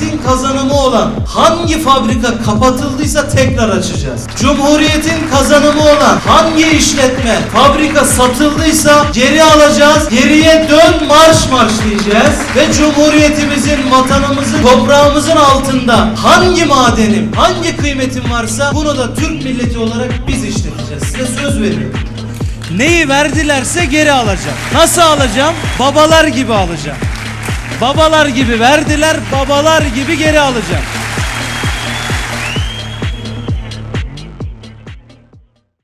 Cumhuriyetin kazanımı olan hangi fabrika kapatıldıysa tekrar açacağız. Cumhuriyetin kazanımı olan hangi işletme, fabrika satıldıysa geri alacağız. Geriye dön marş marş diyeceğiz. Ve Cumhuriyetimizin, vatanımızın, toprağımızın altında hangi madenim, hangi kıymetim varsa bunu da Türk milleti olarak biz işleteceğiz. Size söz veriyorum. Neyi verdilerse geri alacağım. Nasıl alacağım? Babalar gibi alacağım. Babalar gibi verdiler, babalar gibi geri alacağım.